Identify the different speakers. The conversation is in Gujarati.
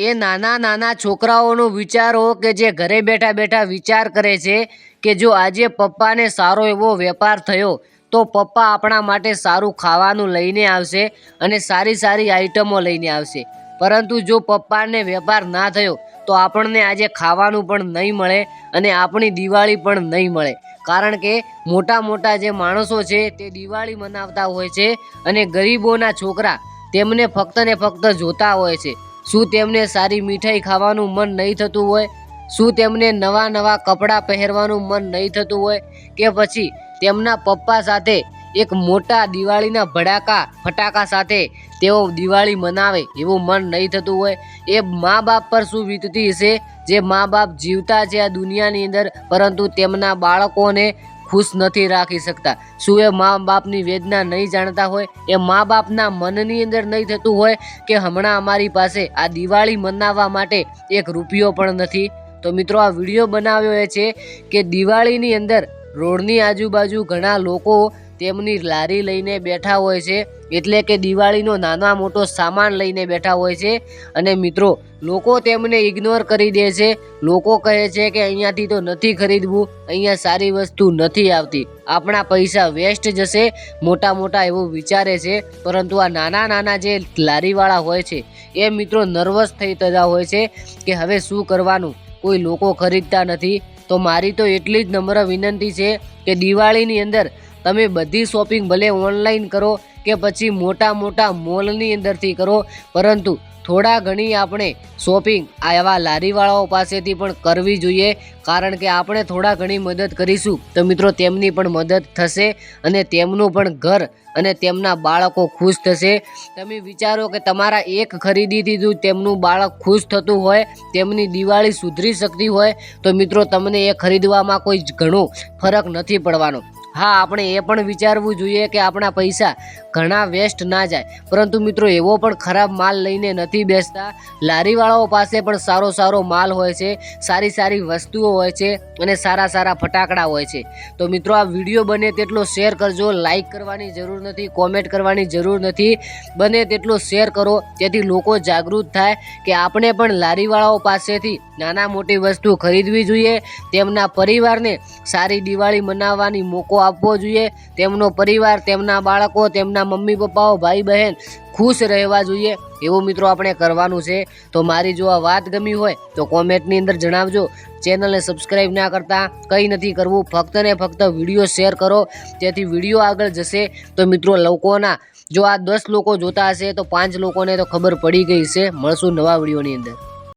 Speaker 1: એ નાના નાના છોકરાઓનો વિચારો કે જે ઘરે બેઠા બેઠા વિચાર કરે છે કે જો આજે પપ્પાને સારો એવો વેપાર થયો, તો પપ્પા આપણા માટે સારું ખાવાનું લઈને આવશે અને સારી સારી આઈટમો લઈને આવશે. પરંતુ જો પપ્પાને વેપાર ના થયો, તો આપણને આજે ખાવાનું પણ નહીં મળે અને આપણી દિવાળી પણ નહીં મળે. કારણ કે મોટા મોટા જે માણસો છે, તે દિવાળી મનાવતા હોય છે અને ગરીબોના છોકરા તેમને ફક્ત ને ફક્ત જોતા હોય છે. શું તેમને સારી મીઠાઈ ખાવાનું મન નહીં થતું હોય? શું તેમને નવા નવા કપડાં પહેરવાનું મન નહીં થતું હોય? કે પછી તેમના પપ્પા સાથે એક મોટા દિવાળીના ભડાકા, ફટાકા સાથે તેઓ દિવાળી મનાવે એવું મન નહીં થતું હોય? એ મા બાપ પર શું વીતતી હશે? જે મા બાપ જીવતા છે આ દુનિયાની અંદર, પરંતુ તેમના બાળકોને ખુશ નથી રાખી શકતા. શું એ મા બાપની વેદના નહીં જાણતા હોય? એ મા બાપના મનની અંદર નહીં થતું હોય કે હમણાં અમારી પાસે આ દિવાળી મનાવવા માટે એક રૂપિયો પણ નથી? તો મિત્રો, આ વીડિયો બનાવ્યો એ છે કે દિવાળીની અંદર રોડની આજુબાજુ ઘણા લોકો તેમની લારી લઈને બેઠા હોય છે. એટલે કે દિવાળીનો નાના મોટો સામાન લઈને બેઠા હોય છે. અને મિત્રો, લોકો તેમને ઇગ્નોર કરી દે છે. લોકો કહે છે કે અહીંયાથી તો નથી ખરીદવું, અહીંયા સારી વસ્તુ નથી આવતી. આપણા પૈસા વેસ્ટ જશે, મોટા મોટા એવું વિચારે છે. પરંતુ આ નાના નાના જે લારીવાળા હોય છે, એ મિત્રો નર્વસ થઈ જતા હોય છે કે હવે શું કરવાનું? કોઈ લોકો ખરીદતા નથી. તો મારી તો એટલી જ નમ્ર વિનંતી છે કે દિવાળીની અંદર તમે બધી શોપિંગ ભલે ઓનલાઈન કરો કે પછી મોટા મોટા મોલની અંદરથી કરો, પરંતુ થોડા ઘણી આપણે શોપિંગ આવા લારીવાળાઓ પાસેથી પણ કરવી જોઈએ, કારણ કે આપણે થોડા ઘણી મદદ કરીશું. તો મિત્રો, તેમની પણ મદદ થશે અને તેમનું પણ ઘર અને તેમના બાળકો ખુશ થશે. તમે વિચારો કે તમારા એક ખરીદીથી જો તેમનું બાળક ખુશ થતું હોય, તેમની દિવાળી સુધરી શકતી હોય, તો મિત્રો, તમને એ ખરીદવામાં કોઈ ઘણો ફરક નથી પડવાનો. હા, આપણે એ પણ વિચારવું જોઈએ કે આપણા પૈસા ઘણા વેસ્ટ ના જાય. પરંતુ મિત્રો, એવો પણ ખરાબ માલ લઈને નથી બેસતા. લારીવાળાઓ પાસે પણ સારો સારો માલ હોય છે, સારી સારી વસ્તુઓ હોય છે અને સારા સારા ફટાકડા હોય છે. તો મિત્રો, આ વીડિયો બને તેટલો શેર કરજો, લાઈક કરવાની જરૂર નથી, કોમેન્ટ કરવાની જરૂર નથી. બને તેટલો શેર કરો, જેથી લોકો જાગૃત થાય કે આપણે પણ લારીવાળાઓ પાસેથી નાના મોટી વસ્તુ ખરીદવી જોઈએ. તેમના પરિવારને સારી દિવાળી મનાવવાની મોકો આપવો જોઈએ. તેમનો પરિવાર, તેમના બાળકો, તેમના મમ્મી પપ્પાઓ, ભાઈ બહેન ખુશ રહેવા જોઈએ. એવું મિત્રો આપણે કરવાનું છે. તો મારી જો આ વાત ગમી હોય તો કોમેન્ટની અંદર જણાવજો. ચેનલને સબસ્ક્રાઈબ ના કરતા કંઈ નથી કરવું. ફક્ત ને ફક્ત વીડિયો શેર કરો. જેથી વીડિયો આગળ જશે તો મિત્રો લોકોના જો આ દસ લોકો જોતા હશે તો પાંચ લોકોને તો ખબર પડી ગઈ છે. મળશું નવા વિડીયોની અંદર.